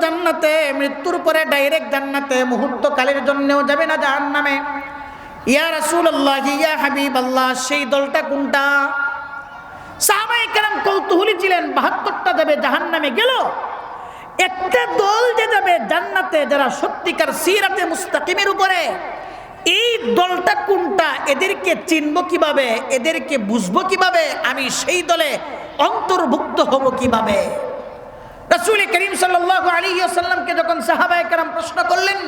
জান্নাতে, মৃত্যুর পরে ডাইরেক্ট জান্নাতে মুহূর্ত মুহূর্তকালের জন্যও যাবে না জাহান নামে ইয়া রাসূলুল্লাহ, ইয়া হাবিব আল্লাহ সেই দলটা কোনটা? ছিলেন, বাহাত্তরটা গেল। যে জান্নাতে, যারা সত্যিকার উপরে, এই দলটা কোনটা? এদেরকে চিনব কীভাবে? এদেরকে বুঝব কীভাবে? আমি সেই দলে অন্তর্ভুক্ত হব কীভাবে? রাসূল করিম সাল্লাল্লাহু আলাইহি ওয়াসাল্লামকে যখন সাহাবায়ে কেরাম প্রশ্ন করলেন,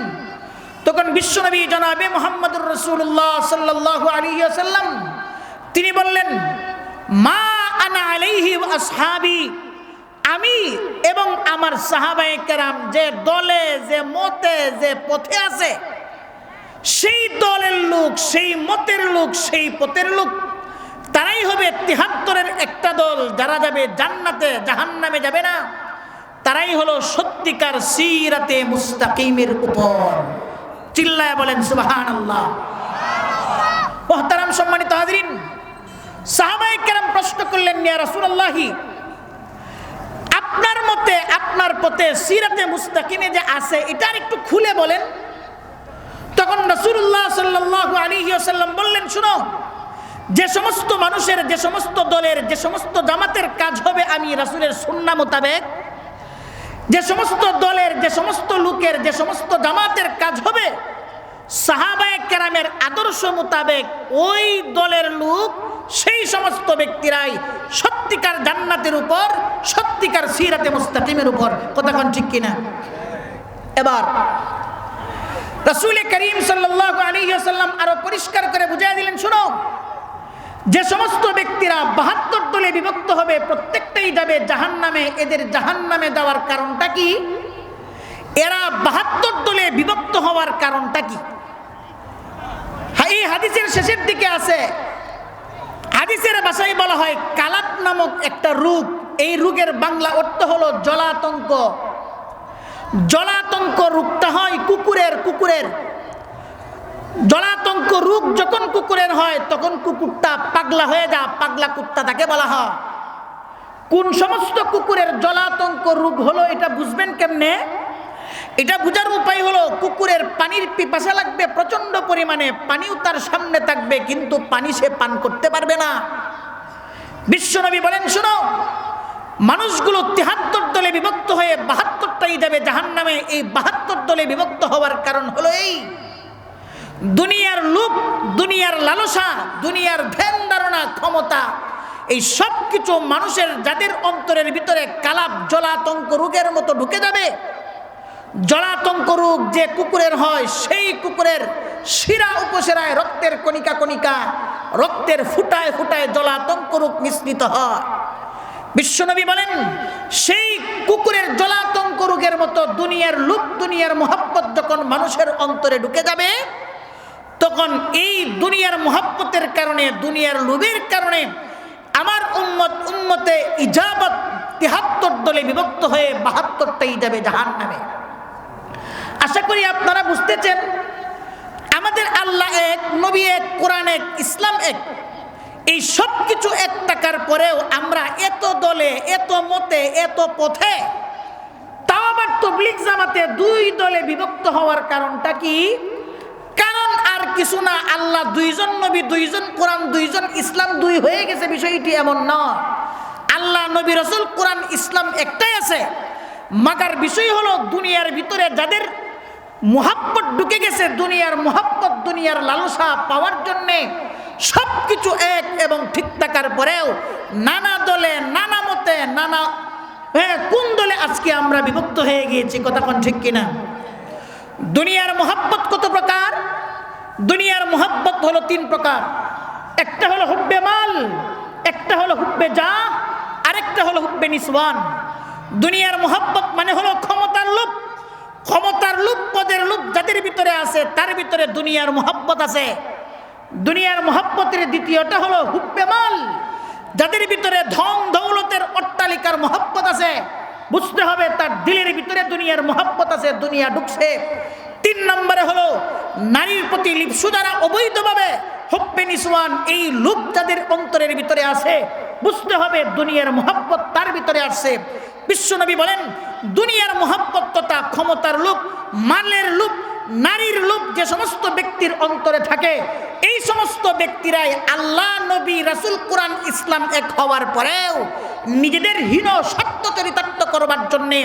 তখন বিশ্বনবী জনাবে মুহাম্মদুর রাসূলুল্লাহ সাল্লাল্লাহু আলাইহি ওয়াসাল্লাম তিনি বললেন, মা আনা আলাইহি আসহাবি, আমি এবং আমার সাহাবায়ে কেরাম যে দলে, যে মতে, যে পথে আছে, সেই দলের লোক, সেই মতের লোক, সেই পথের লোক, তারাই হবে তিহাত্তরের একটা দল, যারা যাবে জান্নাতে, জাহান্নামে যাবে না। তারাই হলো সত্যিকার সিরাতে মুস্তাকিমের উপর। চিল্লায় বলেন সুবাহান আল্লাহ মোহতারাম সম্মানিত হাজরিন সাহাবাই কেরাম প্রশ্ন করলেন নিয়া রাসূলুল্লাহি, আপনার মতে, আপনার পথে সিরাতে মুস্তাকিমে যে আছে, এটার একটু খুলে বলেন। তখন রাসূলুল্লাহ সাল্লাল্লাহু আলাইহি ওয়াসাল্লাম বললেন, শুনো, যে সমস্ত মানুষের, যে সমস্ত দলের, যে সমস্ত জামাতের কাজ হবে আমি রাসূলের সুন্নাহ মোতাবেক যে সমস্ত দলের, যে সমস্ত লোকের, যে সমস্ত জামাতের কাজ হবে, সাহাবায়ে কেরামের আদর্শ মোতাবেক ওই দলের লোক, সেই সমস্ত ব্যক্তিরাই সত্যিকার জান্নাতের উপর, সত্যিকার সিরাতে মুস্তাকিমের উপর। কোন ঠিক কিনা? এবার, রাসূল করিম সাল্লাল্লাহু আলাইহি ওয়াসাল্লাম আরও পরিষ্কার করে বুঝিয়ে দিলেন, শুনো যে সমস্ত ব্যক্তিরা বাহাত্তর দলে বিভক্ত হবে প্রত্যেকটাই যাবে জাহান নামে এদের জাহান নামে যাওয়ার কারণটা কি? এরা বাহাত্তর দলে বিভক্ত হওয়ার কারণটা কি? হ্যাঁ, এই হাদিসের শেষের দিকে আছে। হাদিসের ভাষায় বলা হয় কালাত নামক একটা রোগ। এই রোগের বাংলা অর্থ হলো জলাতঙ্ক। জলাতঙ্ক রোগটা হয় কুকুরের কুকুরের জলাতঙ্ক রোগ যখন কুকুরের হয়, তখন কুকুরটা পাগলা হয়ে যা পাগলা কুত্তা তাকে বলা হয়। কোন সমস্ত কুকুরের জলাতঙ্ক রোগ হলো, এটা বুঝবেন কেমনে? এটা বুঝার উপায় হলো, কুকুরের পানির পিপাসা লাগবে প্রচণ্ড পরিমাণে পানিও তার সামনে থাকবে, কিন্তু পানি সে পান করতে পারবে না। বিশ্বনবী বলেন, শুনো, মানুষগুলো তিহাত্তর দলে বিভক্ত হয়ে বাহাত্তরটাই যাবে জাহান নামে এই বাহাত্তর দলে বিভক্ত হওয়ার কারণ হলো এই দুনিয়ার লোক দুনিয়ার লালসা, দুনিয়ার ধ্যান ধারণা, ক্ষমতা, এই সব কিছু মানুষের, যাদের অন্তরের ভিতরে কালাপ, জলাতঙ্ক রোগের মতো ঢুকে যাবে, জলাতঙ্ক রোগ যে কুকুরের হয়, সেই কুকুরের শিরা উপসেরায় রক্তের কণিকা কণিকা, রক্তের ফুটায় ফুটায় জলাতঙ্ক রোগ মিশ্রিত হয়। বিশ্বনবী বলেন, সেই কুকুরের জলাতঙ্ক রোগের মতো দুনিয়ার লুক দুনিয়ার মোহাব্বত যখন মানুষের অন্তরে ঢুকে যাবে তখন এই দুনিয়ার মোহাব্বতের কারণে, দুনিয়ার লোভের কারণে আমার উম্মত, উম্মতে ইজাবত তিহাত্তর দলে বিভক্ত হয়ে বাহাত্তরটাই যাবে জাহান নামে আশা করি আপনারা বুঝতেছেন, আমাদের আল্লাহ এক, নবী এক, কোরআন এক, ইসলাম এক, এই সব কিছু এক টাকার পরেও আমরা এত দলে, এত মতে, এত পথে, তাও আবার তবলিক জামাতে দুই দলে বিভক্ত হওয়ার কারণটা কি? কিছু না, আল্লাহ দুইজন নবী, দুইজন কোরআন, দুইজন ইসলাম, দুই হয়ে গেছে, বিষয়টি এমন নয় আল্লাহ, নবী, রসুল, কোরআন, ইসলাম একটাই আছে। মাগার বিষয় হলো, দুনিয়ার ভিতরে যাদের মোহাব্বত ঢুকে গেছে, দুনিয়ার মোহাব্বত, দুনিয়ার লালসা পাওয়ার জন্যে সব কিছু এক এবং ঠিক থাকার পরেও নানা দলে, নানা মতে, নানা হ্যাঁ কোন দলে আজকে আমরা বিভক্ত হয়ে গিয়েছি, কথা কোন ঠিক কিনা? দুনিয়ার মোহাব্বত কত প্রকার? দুনিয়ার মোহাব্বত হলো তিন প্রকার। একটা হলো হুব্বে মাল, একটা হলো হুব্বে যা আরেকটা হলো হুব্বে নিসওয়ান। দুনিয়ার মোহাব্বত মানে হলো ক্ষমতার লোভ ক্ষমতার লোভ পদের লোভ যাদের ভিতরে আছে, তার ভিতরে দুনিয়ার মোহাব্বত আছে। দুনিয়ার মোহাব্বতের দ্বিতীয়টা হলো হুব্বে মাল। যাদের ভিতরে ধন দৌলতের অট্টালিকার মোহাব্বত আছে, বুঝতে হবে তার দিলের ভিতরে দুনিয়ার মোহাব্বত আছে, দুনিয়া ঢুকছে। তিন নম্বরে হলো নারীর প্রতি লিপসু দ্বারা অবৈধভাবে এই লোক যাদের অন্তরের ভিতরে আছে, বুঝতে হবে দুনিয়ার মোহাব্বত তার ভিতরে আসছে। বিশ্বনবী বলেন, দুনিয়ার মোহাম্মত তথা ক্ষমতার লোক মালের লোক নারীর লোক যে সমস্ত ব্যক্তির অন্তরে থাকে, এই সমস্ত ব্যক্তিরাই আল্লাহ, নবী, রাসুল, কোরআন, ইসলাম এক হওয়ার পরেও নিজেদের হীন সত্য চরিতার্থ করবার জন্যে,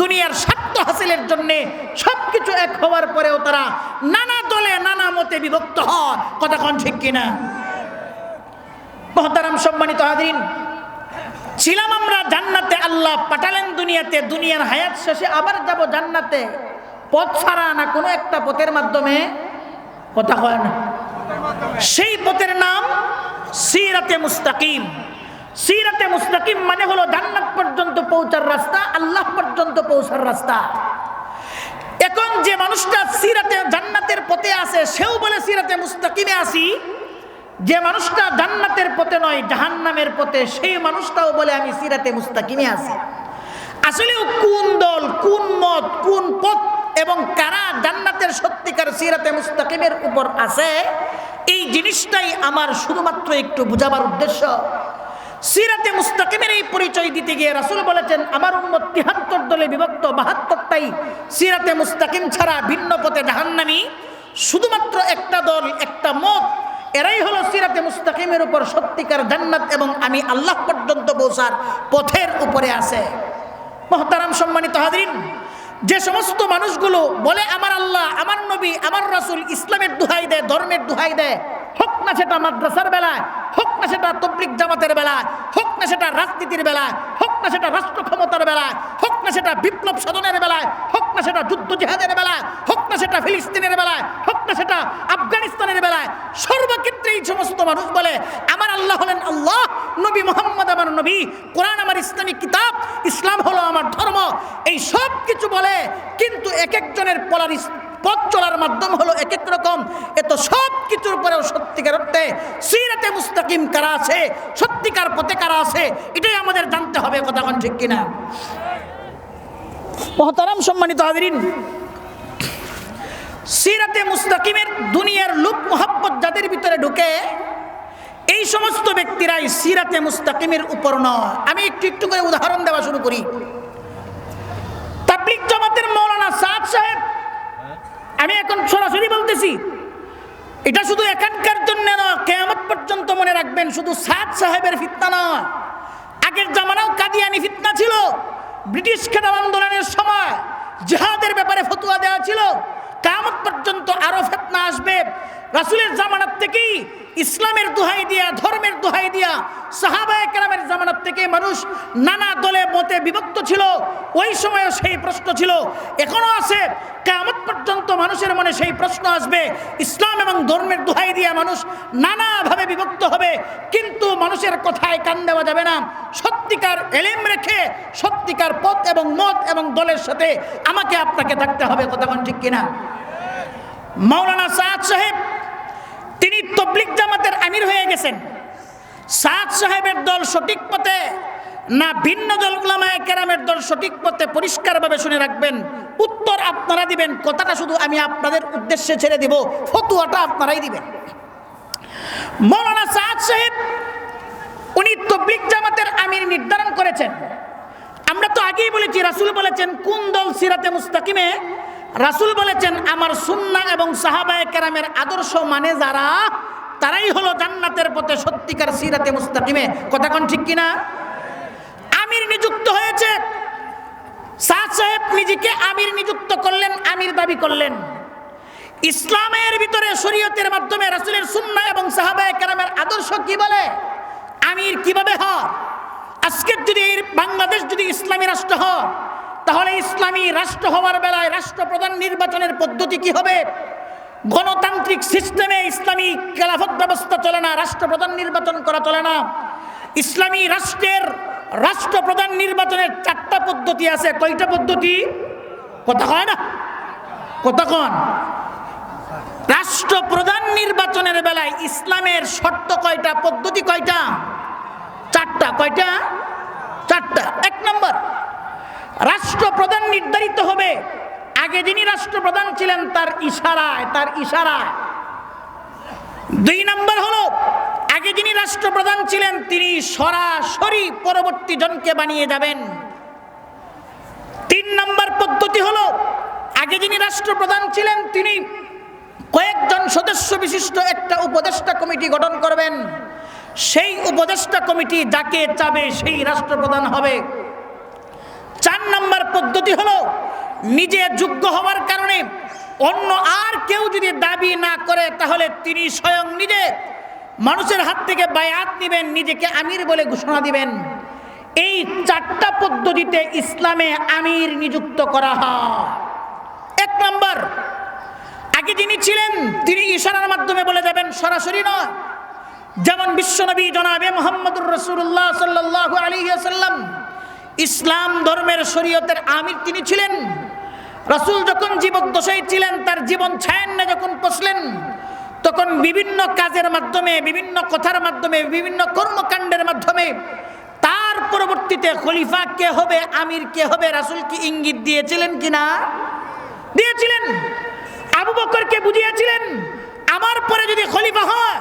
দুনিয়ার স্বার্থ হাসিলের জন্যে সব কিছু এক হওয়ার পরেও তারা নানা দলে, নানা মতে বিভক্ত হন কথা কন ঠিক কিনা? মহতারাম সম্মানিত হাদিন ছিলাম আমরা জান্নাতে, আল্লাহ পাঠালেন দুনিয়াতে, দুনিয়ার হায়াত শেষে আবার যাব জান্নাতে। পথ ছাড়া না কোনো একটা পথের মাধ্যমে কথা হয় না। সেই পথের নাম সিরাতে মুস্তাকিম। সিরাতে মুস্তাকিম মানে হলো জান্নাত পর্যন্ত পৌঁছার রাস্তা, আল্লাহ পর্যন্ত পৌঁছার রাস্তা। এখন যে মানুষটা সিরাতে, জান্নাতের পথে আছে, সেও বলে সিরাতে মুস্তাকিমে আসি। যে মানুষটা জান্নাতের পথে নয়, জাহান্নামের পথে, সেই মানুষটাও বলে আমি সিরাতে মুস্তাকিমে আছি আসলেও কোন দল, কোন মত, কোন পথ এবং কারা জান্নাতের সত্যিকার সিরাতে মুস্তাকিমের উপর আছে, এই জিনিসটাই আমার শুধুমাত্র একটু বুঝাবার উদ্দেশ্য। সিরাতে মুস্তাকিমের এই পরিচয় দিতে গিয়ে রাসুল বলেছেন, আমার উন্মত তিহাত্তর দলে বিভক্ত, বাহাত্তরটাই সিরাতে মুস্তাকিম ছাড়া ভিন্ন পথে জাহান্নামি। শুধুমাত্র একটা দল, একটা মত, এরাই হলো সিরাতে মুস্তাকিমের উপর সত্যিকার জান্নাত এবং আমি আল্লাহ পর্যন্ত পৌঁছার পথের উপরে আছে। মহতারাম সম্মানিত হাজরিন যে সমস্ত মানুষগুলো বলে, আমার আল্লাহ, আমার নবী, আমার রাসুল ইসলামের দুহাই দেয়, ধর্মের দুহাই দেয়। হোক না সেটা মাদ্রাসার বেলায়, হোক না সেটা তবলিক জামাতের বেলায়, হোক না সেটা রাজনীতির বেলায়, হোক না সেটা রাষ্ট্র ক্ষমতার বেলায়, হোক না সেটা বিপ্লব সাধনের বেলায়, হোক না সেটা যুদ্ধ জিহাদের বেলায়, হোক না সেটা ফিলিস্তিনের বেলায়, হোক না সেটা আফগানিস্তানের বেলায়, সর্বক্ষেত্রে এই সমস্ত মানুষ বলে, আমার আল্লাহ হলেন আল্লাহ, নবী মোহাম্মদ আমার নবী, কোরআন আমার ইসলামিক কিতাব, ইসলাম হলো আমার ধর্ম। এই সব কিছু বলে, কিন্তু এক একজনের পলারিস পথ চলার মাধ্যম হলো এক এক রকম এত সব কিছুর পরেও সত্যিকার অর্থে সিরাতে মুস্তাকিম কারা আছে? সত্যিকার পথে কারা আছে? এটাই আমাদের জানতে হবে, কথা ঠিক কিনা? মহতারাম সম্মানিত হাজরিন, সিরাতে মুস্তাকিমের দুনিয়ার লুক মোহাব্বত যাদের ভিতরে ঢুকে, এই সমস্ত ব্যক্তিরাই সিরাতে মুস্তাকিমের উপর নয়। আমি একটু একটু করে উদাহরণ দেওয়া শুরু করি। তাবলিক জামাতের মৌলানা সাদ সাহেব, আমি এখন সরাসরি বলতেছি এটা শুধু এখানকার জন্য না, কেয়ামত পর্যন্ত মনে রাখবেন, শুধু সাদ সাহেবের ফিতনা নয়। আগের জামানাও কাদিয়ানি ফিতনা ছিল। ব্রিটিশ খেতাব আন্দোলনের সময় জেহাদের ব্যাপারে ফতুয়া দেওয়া ছিল। কামত পর্যন্ত আরও ফেতনা আসবে। রাসুলের জামানাত থেকেই ইসলামের দোহাই দিয়া, ধর্মের দোহাই দিয়া সাহাবায় কেরামের জামানাত থেকে মানুষ নানা দলে মতে বিভক্ত ছিল। ওই সময়ও সেই প্রশ্ন ছিল। এখনও আছে। কামত পর্যন্ত মানুষের মনে সেই প্রশ্ন আসবে। ইসলাম এবং ধর্মের দোহাই দিয়া মানুষ নানাভাবে বিভক্ত হবে। কিন্তু মানুষের কথায় কান দেওয়া যাবে না। সত্যিকার এলেম রেখে সত্যিকার পথ এবং মত এবং দলের সাথে আমাকে আপনাকে থাকতে হবে। কথা ঠিক কিনা? মাওলানা সাদ সাহেব তিনি তবলিক জামাতের আমির হয়ে গেছেন। সাদ সাহেবের দল সঠিক পথে না ভিন্ন দল উলামায়ে কেরামের দল সঠিক পথে পরিষ্কারভাবে শুনে রাখবেন, উত্তর আপনারা দিবেন, কথাটা শুধু আমি আপনাদের উদ্দেশ্যে ছেড়ে দিব, ফতুয়াটা আপনারাই দিবেন। মৌলানা সাদ সাহেব, উনি তবলিক জামাতের আমির নির্ধারণ করেছেন। আমরা তো আগেই বলেছি, রাসুল বলেছেন, কোন দল সিরাতে মুস্তাকিমে রাসুল বলেছেন, আমার সুন্না এবং সাহাবায়ে কেরামের আদর্শ মানে যারা, তারাই হলো জান্নাতের পথে সত্যিকার সিরাতে মুস্তাকিমে। কথা কোন ঠিক কিনা? আমির নিযুক্ত হয়েছে। সাদ সাহেব নিজেকে আমির নিযুক্ত করলেন, আমির দাবি করলেন। ইসলামের ভিতরে শরীয়তের মাধ্যমে রাসুলের সুন্না এবং সাহাবায় কেরামের আদর্শ কি বলে? আমির কীভাবে হয়? আজকের যদি বাংলাদেশ যদি ইসলামী রাষ্ট্র হয় তাহলে ইসলামী রাষ্ট্র হওয়ার বেলায় রাষ্ট্রপ্রধান নির্বাচনের পদ্ধতি কি হবে? গণতান্ত্রিক সিস্টেমে ইসলামী খেলাফত ব্যবস্থা চলে না, রাষ্ট্রপ্রধান নির্বাচন করা চলে না। ইসলামী রাষ্ট্রের রাষ্ট্রপ্রধান নির্বাচনের চারটা পদ্ধতি আছে। কয়টা পদ্ধতি? কথা কয় না? কথা কন। রাষ্ট্রপ্রধান নির্বাচনের বেলায় ইসলামের শর্ত কয়টা? পদ্ধতি কয়টা? চারটা। কয়টা? চারটা। এক নম্বর রাষ্ট্রপ্রধান নির্ধারিত হবে। আগে যিনি রাষ্ট্রপ্রধান ছিলেন, তার ইশারায় তার ইশারায়। দুই নম্বর হলো, আগে যিনি রাষ্ট্রপ্রধান ছিলেন, তিনি সরাসরি পরবর্তী জনকে বানিয়ে যাবেন। তিন নম্বর পদ্ধতি হলো, আগে যিনি রাষ্ট্রপ্রধান ছিলেন, তিনি কয়েকজন সদস্য বিশিষ্ট একটা উপদেষ্টা কমিটি গঠন করবেন। সেই উপদেষ্টা কমিটি যাকে চাবে সেই রাষ্ট্রপ্রধান হবে। চার নম্বর পদ্ধতি হলো নিজে যোগ্য হওয়ার কারণে অন্য আর কেউ যদি দাবি না করে, তাহলে তিনি স্বয়ং নিজে মানুষের হাত থেকে বায়াত নেবেন, নিজেকে আমির বলে ঘোষণা দিবেন। এই চারটা পদ্ধতিতে ইসলামে আমির নিযুক্ত করা হয়। এক নম্বর, আগে যিনি ছিলেন, তিনি ইশারার মাধ্যমে বলে যাবেন, সরাসরি নয়। যেমন বিশ্বনবী জনাবে মোহাম্মদুর রসুল্লাহ সাল্লাহ আলী সাল্লাম ইসলাম ধর্মের শরীয়তের আমির তিনি ছিলেন। রাসূল যখন জীবদ্দশায় ছিলেন, তার জীবন ছায়ান্নে যখন পশলেন তখন বিভিন্ন কাজের মাধ্যমে, বিভিন্ন কথার মাধ্যমে, বিভিন্ন কর্মকাণ্ডের মাধ্যমে, তার পরবর্তীতে খলিফা কে হবে, আমির কে হবে, রাসূল কি ইঙ্গিত দিয়েছিলেন কিনা? দিয়েছিলেন। আবু বকরকে বুঝিয়েছিলেন, আমার পরে যদি খলিফা হয়,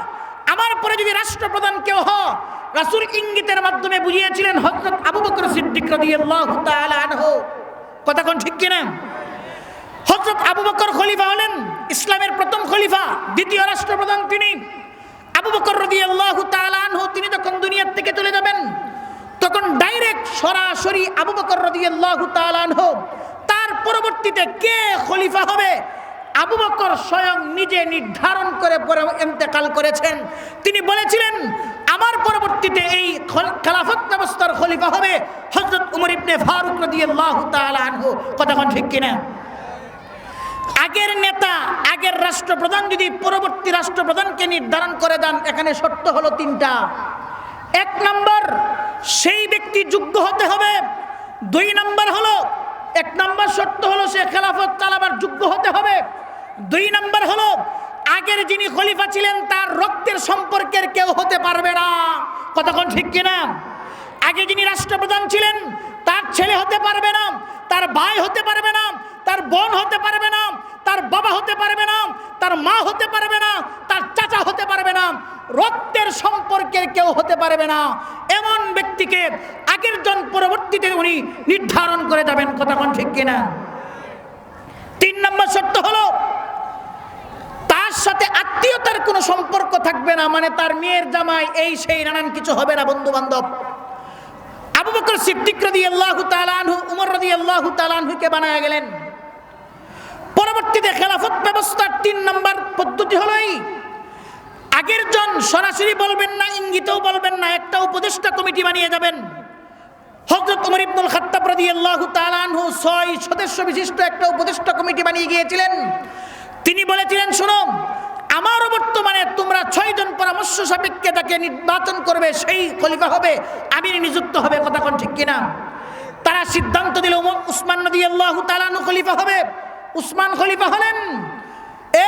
আমার পরে যদি রাষ্ট্রপ্রধান কেউ হয় রাসূল ইঙ্গিতের মাধ্যমে বুঝিয়েছিলেন হযরত আবু বকর সিদ্দিক রাদিয়াল্লাহু তাআলা আনহু। কথা কোন ঠিক কিনা? হযরত আবু বকর খলিফা হলেন, ইসলামের প্রথম খলিফা, দ্বিতীয় রাষ্ট্রপ্রধান তিনি। আবু বকর রাদিয়াল্লাহু তাআলা আনহু, তিনি যখন দুনিয়ার থেকে চলে যাবেন, তখন ডাইরেক্ট সরাসরি আবু বকর রাদিয়াল্লাহু তাআলা আনহু। তার পরবর্তীতে কে খলিফা হবে? আবু বকর স্বয়ং নিজে নির্ধারণ করে পরে ইন্তেকাল করেছেন। তিনি বলেছিলেন আমার পরবর্তীতে এই খল- খেলাফত ব্যবস্থার খলিফা হবে হযরত উমর ইবনে ফারুক রাদিয়াল্লাহু তাআলা আনহু। কথা কোন ঠিক কিনা? আগের নেতা, আগের রাষ্ট্রপ্রধান যদি পরবর্তী রাষ্ট্রপ্রধানকে নির্ধারণ করে দেন, এখানে শর্ত হলো তিনটা। এক নম্বর, সেই ব্যক্তি যোগ্য হতে হবে। দুই নম্বর হলো, এক নম্বর শর্ত হলো সে খেলাফত চালাবার যোগ্য হতে হবে। দুই নম্বর হলো আগের যিনি খলিফা ছিলেন, তার রক্তের সম্পর্কের কেউ হতে পারবে না। কতক্ষণ ঠিক কিনা আগে যিনি রাষ্ট্রপ্রধান ছিলেন, তার ছেলে হতে পারবে না, তার ভাই হতে পারবে না, তার বোন হতে পারবে না, তার বাবা হতে পারবে না, তার মা হতে পারবে না, তার চাচা হতে পারবে না, রক্তের সম্পর্কের কেউ হতে পারবে না। এমন ব্যক্তিকে আগের জন পরবর্তীতে উনি নির্ধারণ করে যাবেন কোন ঠিক কিনা তিন নম্বর শর্ত হলো তার সাথে আত্মীয়তার কোনো সম্পর্ক থাকবে না মানে তার মেয়ের জামাই এই সেই নানান কিছু হবে না বন্ধু বান্ধব আবু বকর সিদ্দিক রাদিয়াল্লাহু তাআলা আনহু, উমর রাদিয়াল্লাহু তাআলা আনহুকে বানায়া গেলেন। পরবর্তীতে খেলাফত ব্যবস্থার তিন নম্বর পদ্ধতি হলো এই, আগের জন সরাসরি বলবেন না, ইঙ্গিতেও বলবেন না, একটা উপদেষ্টা কমিটি বানিয়ে যাবেন। হযরত উমর ইবনুল খাত্তাব রাদিয়াল্লাহু তাআলা আনহু ছয় সদস্য বিশিষ্ট একটা উপদেষ্টা কমিটি বানিয়ে গিয়েছিলেন। তিনি বলেছিলেন, শোনো আমারও বর্তমানে তোমরা ছয়জন পরামর্শ সাপেক্ষে তাকে নির্বাচন করবে, সেই খলিফা হবে আমির নিযুক্ত হবে। কথা কোন ঠিক কিনা? তারা সিদ্ধান্ত দিল উসমান নদী আল্লাহ তালানু খলিফা হবে। উসমান খলিফা হলেন।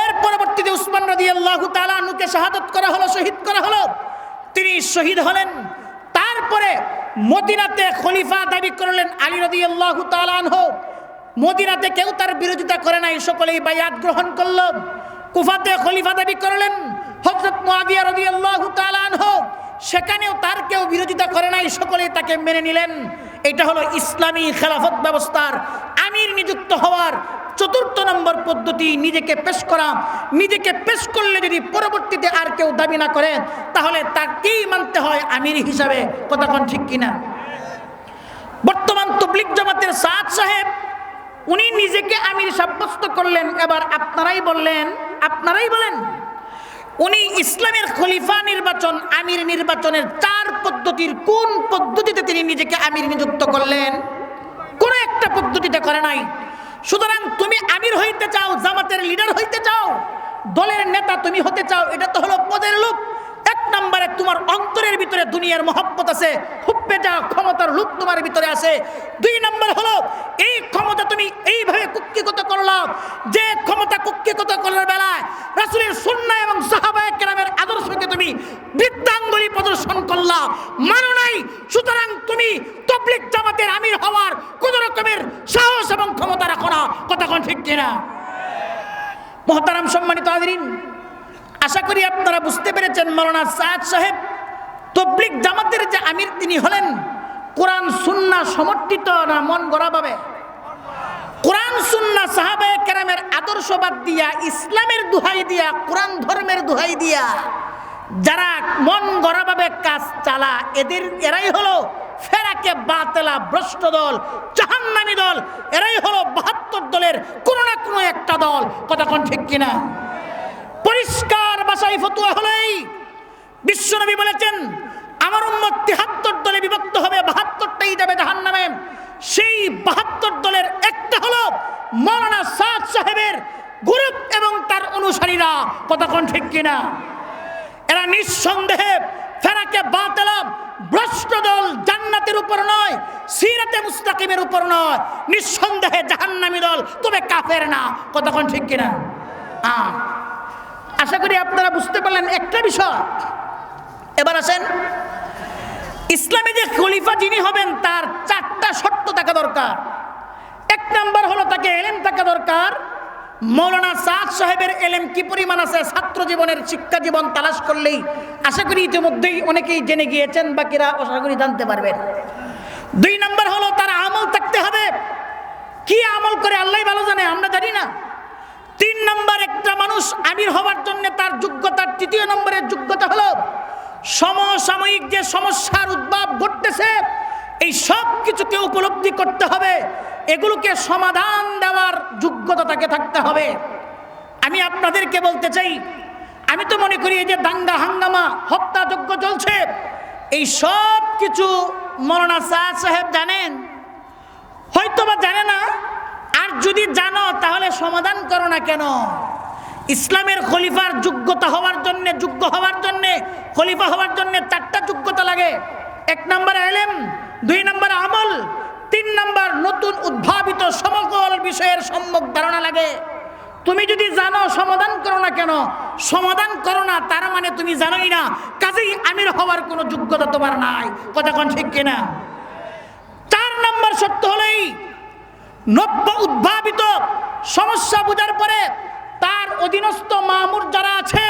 এর পরবর্তীতে উসমান নদী আল্লাহ তালানুকে শাহাদত করা হলো, শহীদ করা হলো। তিনি শহীদ হলেন। তারপরে মদিনাতে খলিফা দাবি করলেন আলী রদি আল্লাহ তালানহ মদিনাতে কেউ তার বিরোধিতা করে নাই। সকলেই বায়াত গ্রহণ করল। কুফাতে খলিফা দাবি করলেন হজরত মুয়াবিয়া রাদিয়াল্লাহু তাআলা আনহু। সেখানেও তার কেউ বিরোধিতা করে নাই, সকলেই তাকে মেনে নিলেন। এটা হলো ইসলামী খেলাফত ব্যবস্থার আমির নিযুক্ত হওয়ার চতুর্থ নম্বর পদ্ধতি। নিজেকে পেশ করা, নিজেকে পেশ করলে যদি পরবর্তীতে আর কেউ দাবি না করে, তাহলে তাকেই মানতে হয় আমির হিসাবে। কোন ঠিক কিনা? বর্তমান তবলিক জামাতের সাদ সাহেব উনি নিজেকে আমির সাব্যস্ত করলেন, এবার আপনারাই বললেন, আপনারাই বলেন, উনি ইসলামের খলিফা নির্বাচন, আমির নির্বাচনের চার পদ্ধতির কোন পদ্ধতিতে তিনি নিজেকে আমির নিযুক্ত করলেন? কোন একটা পদ্ধতিতে করে নাই। সুতরাং তুমি আমির হইতে চাও, জামাতের লিডার হইতে চাও, দলের নেতা তুমি হতে চাও, এটা তো হলো পদের লোক। এক নম্বরে তোমার অন্তরের ভিতরে দুনিয়ার মহব্বত আছে হুপ্পে যা ক্ষমতার লোক তোমার ভিতরে আছে। দুই নম্বর হলো, এই ক্ষমতা তুমি এইভাবে কুক্ষিগত করলাম যে ক্ষমতা কুক্ষিগত করার বেলায় রাসুলের সুন্না এবং সাহাবায় কেরামের আদর্শকে তুমি বৃদ্ধাঙ্গুলি প্রদর্শন করলা। মানো নাই, সুতরাং তুমি তবলিক জামাতের আমির হওয়ার কোন রকমের সাহস এবং ক্ষমতা রাখো না। কথা ঠিক কিনা? মহতারাম সম্মানিত আদরিন আশা করি আপনারা বুঝতে পেরেছেন মৌলানা সাদ সাহেব। তবলিক জামাতের যে আমির তিনি হলেন, কোরআন সুন্না সমর্থিত না মন গড়াভাবে কোরআন দুনিয়ার আদর্শবাদ দিয়া, ইসলামের দুহাই দিয়া, কোরআন ধর্মের দুহাই দিয়া, যারা মন গড়াভাবে কাজ চালা, এদের, এরাই হলো ফেরাকে বাতেলা ভ্রষ্ট দল, জাহান্নামী দল, এরাই হলো বাহাত্তর দলের কোনো না কোনো একটা দল। কথা কোন ঠিক কিনা? পরিষ্কার বাসাই ফতুয়া হলেই বিশ্বনবী বলেছেন, আমার উম্মত তিহাত্তর দলে বিভক্ত হবে, বাহাত্তরটাই যাবে জাহান নামে সেই বাহাত্তর দলের একটা হলো মৌলানা সাদ সাহেবের গ্রুপ এবং তার অনুসারীরা। কতক্ষণ ঠিক কিনা? এরা নিঃসন্দেহে ফেরাকে বাতেলা, ভ্রষ্ট দল জান্নাতের উপর নয়, সিরাতে মুস্তাকিমের উপর নয়, নিঃসন্দেহে জাহান্নামী দল, তবে কাফের না। কতক্ষণ ঠিক কিনা? আহ আশা করি আপনারা বুঝতে পারলেন একটা বিষয়। এবার আসেন, ইসলামে যে খলিফা যিনি হবেন, তার চারটা শর্ত থাকা দরকার। এক নাম্বার হলো তাকে এলেম থাকা দরকার। মৌলানা সাদ সাহেবের এলেম কি পরিমাণ আছে? ছাত্র জীবনের শিক্ষা জীবন তালাশ করলেই। আশা করি ইতিমধ্যেই অনেকেই জেনে গিয়েছেন, বাকিরা আশা করি জানতে পারবেন। দুই নাম্বার হলো তার আমল থাকতে হবে। কি আমল করে আল্লাহ ভালো জানে? আমরা জানি না তিন নম্বর একটা মানুষ আমির হওয়ার জন্য তার যোগ্যতার তৃতীয় নম্বরের যোগ্যতা হলো সমসাময়িক যে সমস্যার উদ্ভব ঘটতেছে, এই সব কিছুকে উপলব্ধি করতে হবে। এগুলোকে সমাধান দেওয়ার যোগ্যতা তাকে থাকতে হবে। আমি আপনাদেরকে বলতে চাই, আমি তো মনে করি এই যে দাঙ্গা হাঙ্গামা, হত্যাযজ্ঞ চলছে, এই সব কিছু মৌলানা শাহ সাহেব জানেন? হয়তো বা জানে না, আর যদি জানো তাহলে সমাধান করো না কেন? ইসলামের খলিফার যোগ্যতা হওয়ার জন্য, যোগ্য হওয়ার জন্য, খলিফা হওয়ার জন্য চারটা যোগ্যতা লাগে। এক নম্বর এলেম, দুই নম্বর আমল, তিন নম্বর নতুন উদ্ভাবিত সমকল বিষয়ের সম্যক ধারণা লাগে। তুমি যদি জানো সমাধান করো না কেন, সমাধান করো না, তার মানে তুমি জানোই না। কাজেই আমির হওয়ার কোনো যোগ্যতা তোমার নাই। কথা কোন ঠিক কিনা? চার নম্বর সত্য হলেই নব্য উদ্ভাবিত সমস্যা বোঝার পরে তার অধীনস্থ মামুর যারা আছে,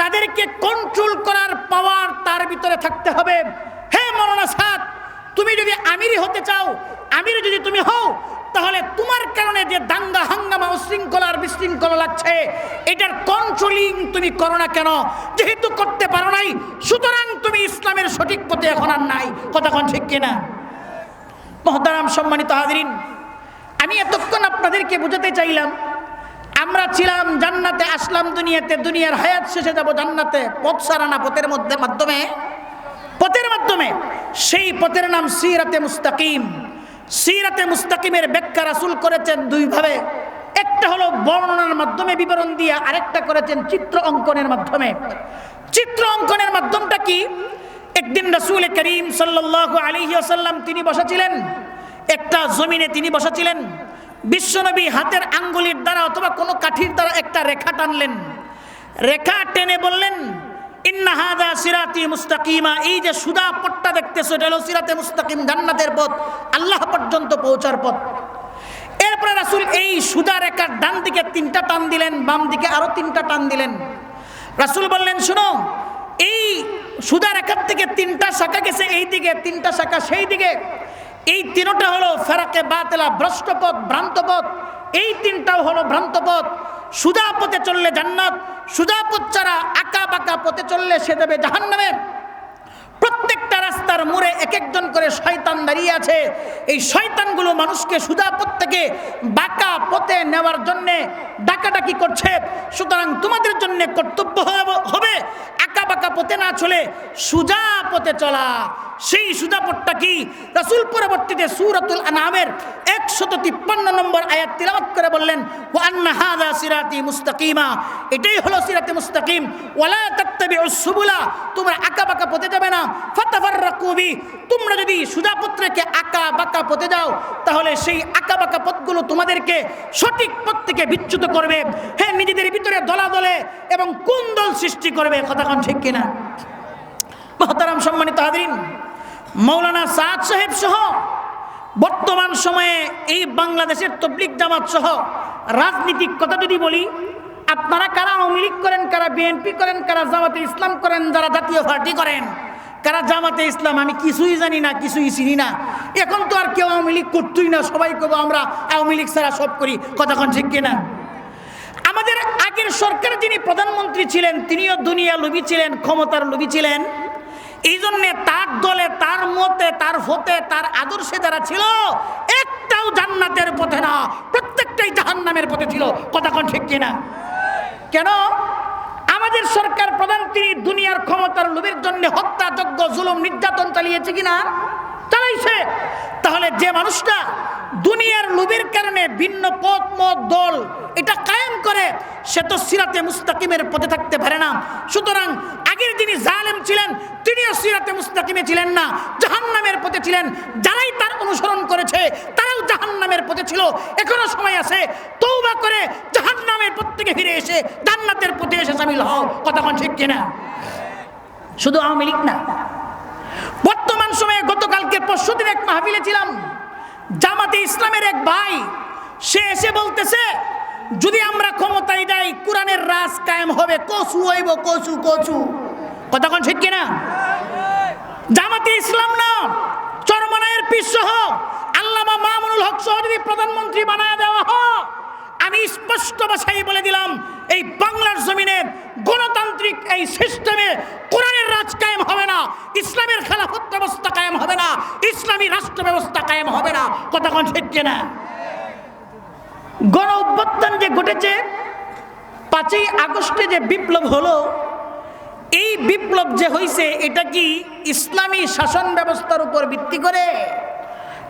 তাদেরকে কন্ট্রোল করার পাওয়ার তার ভিতরে থাকতে হবে। হে মৌলানা সাদ, তুমি যদি আমিরই হতে চাও, আমির যদি তুমি হও, তাহলে তোমার কারণে যে দাঙ্গা, হাঙ্গামা উশৃঙ্খলার বিশৃঙ্খলা লাগছে, এটার কন্ট্রোলিং তুমি করো না কেন? যেহেতু করতে পারো নাই, সুতরাং তুমি ইসলামের সঠিক পথে এখন আর নাই। কতক্ষণ ঠিক কিনা? মহতারাম সম্মানিত হাজরিন, আমি এতক্ষণ আপনাদেরকে বোঝাতে চাইলাম আমরা ছিলাম জান্নাতে, আসলাম দুনিয়াতে, দুনিয়ার হায়াত শেষে যাব জান্নাতে, পথ সারানা পথের মধ্যে, মাধ্যমে। পথের মাধ্যমে, সেই পথের নাম সিরাতে মুস্তাকিম। সিরাতে মুস্তাকিমের ব্যাখ্যা রাসুল করেছেন দুইভাবে। একটা হলো বর্ণনার মাধ্যমে বিবরণ দিয়ে, আরেকটা করেছেন চিত্র অঙ্কনের মাধ্যমে। চিত্র অঙ্কনের মাধ্যমটা কি? একদিন রাসুল করিম সাল্লাহ আলিহি আসাল্লাম তিনি বসেছিলেন। একটা জমিনে তিনি বসেছিলেন। বিশ্বনবী হাতের আঙ্গুলির দ্বারা অথবা কোনো কাঠির দ্বারা একটা রেখা টানলেন। রেখা টেনে বললেন, ইন্না হাদা সিরাতি মুস্তাকিমা। এই যে সুদা পট্টা দেখতেছো, এটা হলো সিরাতে মুস্তাকিম, জান্নাতের পথ, আল্লাহ পর্যন্ত পৌঁছার পথ। এরপরে রাসুল এই সুদা রেখার ডান দিকে তিনটা টান দিলেন, বাম দিকে আরও তিনটা টান দিলেন। রাসুল বললেন, শুনো, এই সুদা রেখার থেকে তিনটা শাখা গেছে, এই দিকে তিনটা শাখা, সেই দিকে। এই তিনটা হলো ফেরাকে বাতেলা, ভ্রষ্টপথ, ভ্রান্তপথ। এই তিনটাও হলো ভ্রান্তপথ। সুদা পথে চললে জান্নাত সুদা পথ ছাড়া আঁকা বাঁকা পথে চললে সে দেবে জাহান্নামে প্রত্যেকটা রাস্তার মোড়ে এক একজন করে শয়তান দাঁড়িয়ে আছে। এই শয়তানগুলো মানুষকে সুদা পথ থেকে বাঁকা পথে নেওয়ার জন্যে ডাকাডাকি করছে। সুতরাং তোমাদের জন্য কর্তব্য হবে আঁকা বাঁকা পথে না চলে সুজা পথে চলা। সেই সুজা পথটা কি? রাসুল পরবর্তীতে সুরাতুল আনামের একশত তিপ্পান্ন নম্বর আয়াত তিলাওয়াত করে বললেন, ওয়া আন্না সিরাতি মুস্তাকিমা। এটাই হলো সিরাতে মুস্তাকিম। ওয়ালা তাত্তাবিউস সুবুলা। তোমরা আঁকা বাঁকা পথে যাবে না। ফাতাফাররাকু বি। তোমরা যদি সুজা পথকে আঁকা বাঁকা পথে যাও, তাহলে সেই আঁকা বাঁকা পথগুলো তোমাদেরকে সঠিক পথ থেকে বিচ্যুত করবে। হ্যাঁ নিজেদের ভিতরে দলাদলে এবং কোন দল সৃষ্টি করবে। কথা ঠিক কিনা? মহতারাম সম্মানিত হাজরিন মৌলানা সাদ সাহেব সহ বর্তমান সময়ে এই বাংলাদেশের তবলিক জামাত সহ রাজনীতিক কথা যদি বলি, আপনারা কারা আওয়ামী লীগ করেন, কারা বিএনপি করেন, কারা জামাতে ইসলাম করেন, যারা জাতীয় পার্টি করেন, কারা জামাতে ইসলাম, আমি কিছুই জানি না, কিছুই চিনি না। এখন তো আর কেউ আওয়ামী লীগ করতোই না, সবাই কেউ আমরা আওয়ামী লীগ ছাড়া সব করি কতক্ষণ ঠিক কিনা? আমাদের আগের সরকার যিনি প্রধানমন্ত্রী ছিলেন, তিনিও দুনিয়া লোভী ছিলেন, ক্ষমতার লোভী ছিলেন। এই জন্যে তার দলে, তার মতে, তার হতে তার আদর্শে যারা ছিল, একটাও জান্নাতের পথে না, প্রত্যেকটাই জাহান্নামের পথে ছিল। কথা কোন ঠিক কিনা? কেন? আমাদের সরকার প্রধান তিনি দুনিয়ার ক্ষমতার লোভের জন্য হত্যাযজ্ঞ, জুলুম, নির্যাতন চালিয়েছে কিনা? চালাইছে। তাহলে যে মানুষটা দুনিয়ার লোভের কারণে ভিন্ন পথ, মত, দল, এটা করে সে তো সিরাতে মুস্তাকিমের পথে থাকতে পারে না। সুতরাং আগের যিনি জালেম ছিলেন, তিনিও সিরাতে মুস্তাকিমে ছিলেন না। জাহান্নামের পথে ছিলেন, যারাই তার অনুসরণ করেছে, তারাও জাহান্নামের পথে ছিল। এখনও সময় আছে তৌবা করে জাহান্নামের পথ থেকে ফিরে এসে জান্নাতের পথে এসে সামিল হও। কথা ঠিক কিনা? শুধু আওয়ামী লীগ না। বর্তমান সময়ে গতকালকে পরশু দিন এক মাহফিলে ছিলাম। জামাতে ইসলামের এক ভাই, সে এসে বলতেছে যদি আমরা ক্ষমতায় যাই, কোরআনের রাজ কায়েম হবে। কচু হইব, কচু কচু। কতক্ষণ ঠিক কিনা? জামাতে ইসলাম না, চরমনায়ের পিসহ আল্লামা মামুনুল হক সহ যদি প্রধানমন্ত্রী বানায় দেওয়া হয়, আমি স্পষ্ট ভাষায় বলে দিলাম, এই বাংলার জমিনে গণতান্ত্রিক এই সিস্টেমে কোরআনের রাজ কায়েম হবে না, ইসলামের খেলাফত ব্যবস্থা কায়েম হবে না, ইসলামী রাষ্ট্র ব্যবস্থা কায়েম হবে না। কথা কতক্ষণ ঠিক কিনা? গণ অভ্যুত্থান যে ঘটেছে, পাঁচই আগস্টে যে বিপ্লব হলো, এই বিপ্লব যে হয়েছে এটা কি ইসলামী শাসন ব্যবস্থার উপর ভিত্তি করে?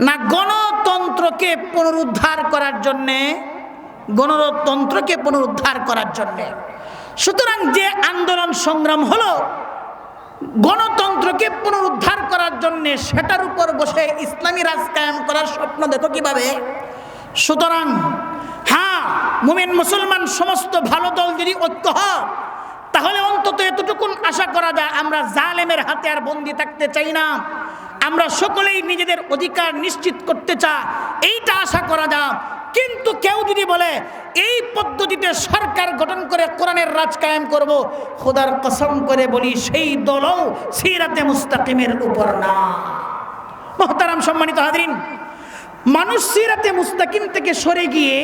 না গণতন্ত্রকে পুনরুদ্ধার করার জন্যে, গণতন্ত্রকে পুনরুদ্ধার করার জন্যে? সুতরাং যে আন্দোলন সংগ্রাম হলো, গণতন্ত্রকে পুনরুদ্ধার করার জন্যে সেটার উপর বসে ইসলামী রাজ করার স্বপ্ন দেখো কীভাবে? সুতরাং হ্যাঁ মুমিন মুসলমান সমস্ত ভালো দল যদি ঐক্য হয়, তাহলে অন্তত এতটুকুন আশা করা যায়, আমরা জালেমের হাতে আর বন্দি থাকতে চাই না। আমরা সকলেই নিজেদের অধিকার নিশ্চিত করতে চাই, এইটা আশা করা যায়। কিন্তু কেউ যদি বলে, এই পদ্ধতিতে সরকার গঠন করে কোরআনের রাজ কায়েম করব, খোদার কসম করে বলি, সেই দলও সিরাতে মুস্তাকিমের উপর না। মহতারাম সম্মানিত হাজরিন মানুষ সিরাতে মুস্তাকিম থেকে সরে গিয়ে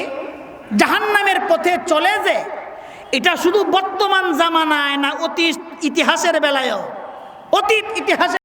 জাহান্নামের পথে চলে যে এটা শুধু বর্তমান জামানায় না, অতীত ইতিহাসের বেলায়ও। অতীত ইতিহাসে